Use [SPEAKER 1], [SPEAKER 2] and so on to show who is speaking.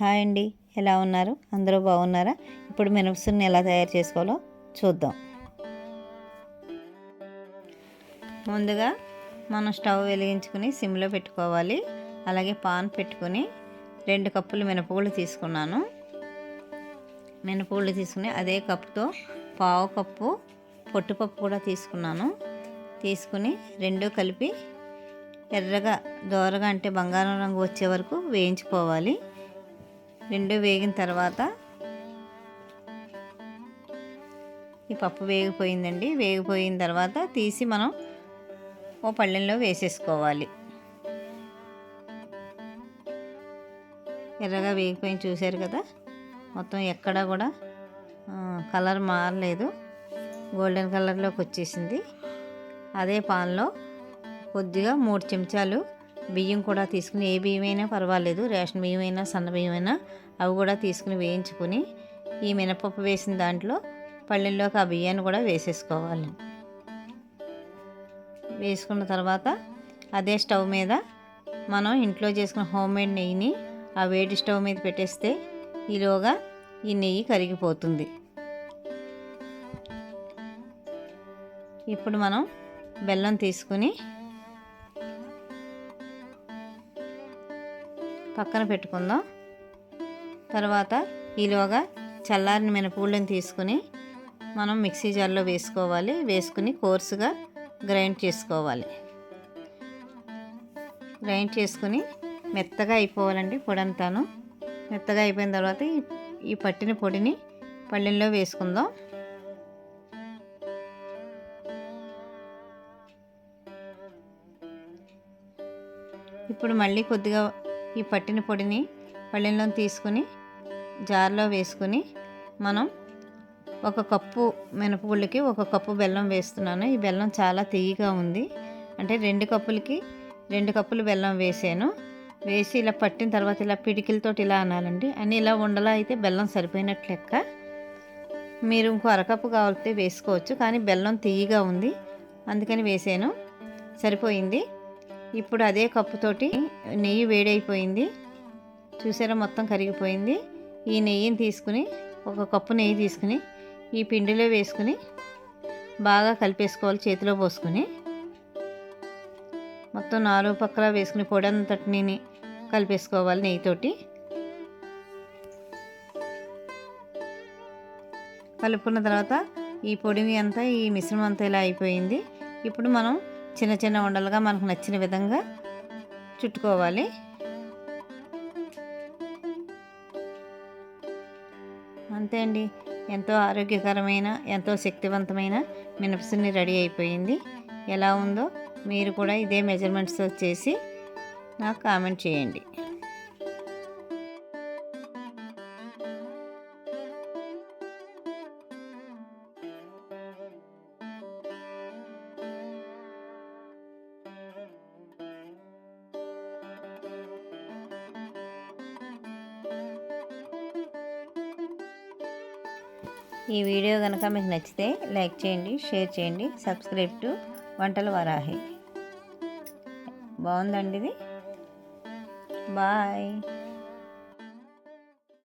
[SPEAKER 1] Hi అండి. ఎలా ఉన్నారు? అందరూ బాగున్నారా? ఇప్పుడు మినపసుని ఎలా తయారు చేసుకోవాలో చూద్దాం. ముందుగా మనం స్టవ్ వెలిగించుకుని సిమ్లో పెట్టుకోవాలి. అలాగే పాన్ పెట్టుకుని రెండు కప్పులు మినపగుళ్ళు తీసుకున్నాను. మినపగుళ్ళు తీసుకుని అదే కప్పుతో పావు కప్పు పొట్టుపప్పు కూడా తీసుకున్నాను. తీసుకుని రెండు కలిపి ఎర్రగా దోరగా అంటే బంగారం రంగు వచ్చే వరకు వేయించుకోవాలి. రెండు వేగిన తర్వాత ఈ పప్పు వేగిపోయిందండి. వేగిపోయిన తర్వాత తీసి మనం ఓ పళ్ళెంలో వేసేసుకోవాలి. ఎర్రగా వేగిపోయి చూశారు కదా? మొత్తం ఎక్కడా కూడా కలర్ మారలేదు. గోల్డెన్ కలర్లోకి వచ్చేసింది. అదే పాన్లో కొద్దిగా మూడు చెంచాలు బియ్యం కూడా తీసుకుని ఏ బియ్యం అయినా పర్వాలేదు. రేషన్ బియ్యం అయినా సన్న బియ్యం అయినా అవి కూడా తీసుకుని వేయించుకుని ఈ మినపప్పు వేసిన దాంట్లో పళ్ళెల్లోకి ఆ బియ్యాన్ని కూడా వేసేసుకోవాలి. వేసుకున్న తర్వాత అదే స్టవ్ మీద మనం ఇంట్లో చేసుకున్న హోమ్ మేడ్ నెయ్యిని ఆ వేడి స్టవ్ మీద పెట్టేస్తే ఈలోగా ఈ నెయ్యి కరిగిపోతుంది. ఇప్పుడు మనం బెల్లం తీసుకుని పక్కన పెట్టుకుందాం. తర్వాత ఈలోగా చల్లారిన మినపూళ్ళని తీసుకుని మనం మిక్సీ జార్లో వేసుకోవాలి. వేసుకుని కోర్సుగా గ్రైండ్ చేసుకోవాలి. గ్రైండ్ చేసుకుని మెత్తగా అయిపోవాలండి పొడి అంతాను మెత్తగా అయిపోయిన తర్వాత ఈ పట్టిన పొడిని పళ్ళెంలో వేసుకుందాం. ఇప్పుడు మళ్ళీ కొద్దిగా ఈ పట్టిన పొడిని పళ్ళెంలో తీసుకుని జార్లో వేసుకుని మనం ఒక కప్పు మినపగుళ్ళకి ఒక కప్పు బెల్లం వేస్తున్నాను. ఈ బెల్లం చాలా తీయగా ఉంది. అంటే రెండు కప్పులకి రెండు కప్పులు బెల్లం వేసాను. వేసి ఇలా పట్టిన తర్వాత ఇలా పిడికిలతో ఇలా అనాలండి. అని ఇలా ఉండలా అయితే బెల్లం సరిపోయినట్లు లెక్క. మీరు ఇంకో అరకప్పు కావాలితే వేసుకోవచ్చు. కానీ బెల్లం తీయగా ఉంది. అందుకని వేసాను. సరిపోయింది. ఇప్పుడు అదే కప్పుతోటి నెయ్యి వేడైపోయింది. చూసారా మొత్తం కరిగిపోయింది. ఈ నెయ్యిని తీసుకుని ఒక కప్పు నెయ్యి తీసుకుని ఈ పిండిలో వేసుకుని బాగా కలిపేసుకోవాలి చేతిలో పోసుకుని. మొత్తం నాలుగు పక్కల వేసుకుని పొడి అంతటిని కలిపేసుకోవాలి నెయ్యితోటి. కలుపుకున్న తర్వాత ఈ పొడిని అంతా ఈ మిశ్రమం అంతా ఇలా అయిపోయింది. ఇప్పుడు మనం చిన్న చిన్న ఉండలుగా మనకు నచ్చిన విధంగా చుట్టుకోవాలి. అంతే అండి. ఎంతో ఆరోగ్యకరమైన ఎంతో శక్తివంతమైన మినపసుని రెడీ అయిపోయింది. ఎలా ఉందో మీరు కూడా ఇదే మెజర్మెంట్స్తో చేసి నాకు కామెంట్ చేయండి. ఈ వీడియో కనుక మీకు నచ్చితే లైక్ చేయండి షేర్ చేయండి సబ్స్క్రైబ్ టు వంటల వరాహి. బాగుందండి ఇది. బాయ్.